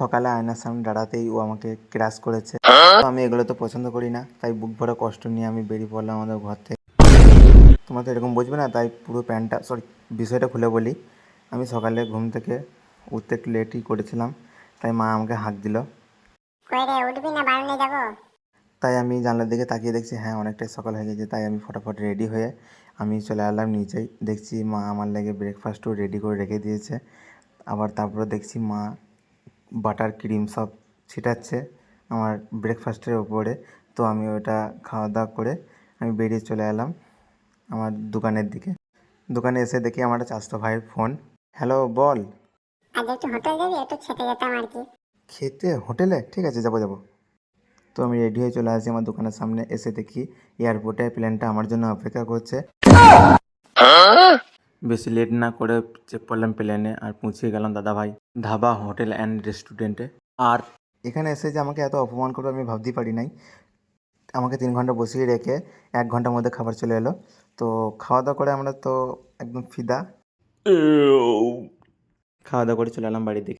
সকালে আয়নার সামনে দাঁড়াতেই ও আমাকে ক্রাশ করেছে। তো আমি এগুলো তো পছন্দ করি না তাই বুক ভরা কষ্ট নিয়ে আমি বেরিয়ে পড়লাম আমাদের ঘর থেকে। তোমরা তো এরকম বুঝবে না তাই পুরো প্যান্টটা সরি বিষয়টা খুলে বলি। আমি সকালে ঘুম থেকে উঠতে একটু লেটই করেছিলাম তাই মা আমাকে হাঁক দিল। কই রে উঠবি না বারণে যাব? তাই আমি জানলার দিকে তাকিয়ে দেখছি হ্যাঁ অনেকটাই সকাল হয়ে গেছে তাই আমি ফটাফট রেডি হয়ে আমি চলে এলাম নিচেই। দেখছি মা আমার লেগে ব্রেকফাস্টও রেডি করে রেখে দিয়েছে। আবার তারপরে দেখছি মা বাটার ক্রিম সব ছিটাচ্ছে আমার ব্রেকফাস্টের ওপরে তো আমি ওটা খাওয়া দাওয়া করে আমি বেরিয়ে চলে এলাম আমার দোকানের দিকে। দোকানে এসে দেখি আমার চাষতো ভাইয়ের ফোন হ্যালো বল। আজ একটু হোটেল যাবি? একটু খেতে যেতাম আর কি। খেতে? হোটেলে? ঠিক আছে যাব যাব। তো আমি রেডি হয়ে চলে আসি আমার দোকানের সামনে। এসে দেখি এয়ারপোর্টে প্লেনটা আমার জন্য অপেক্ষা করছে। বেশি লেট না করে চেক করলাম প্লেনে আর পৌঁছে গেলাম দাদাভাই। ধাবা হোটেল অ্যান্ড রেস্টুরেন্টে আর এখানে এসে যে আমাকে এত অপমান করবে আমি ভাবতেই পারি নাই। আমাকে তিন ঘণ্টা বসিয়ে রেখে এক ঘণ্টার মধ্যে খাবার চলে এলো। তো খাওয়া দাওয়া করে আমরা তো একদম ফিদা। খাওয়া দাওয়া করে চলে এলাম বাড়ির দিকে।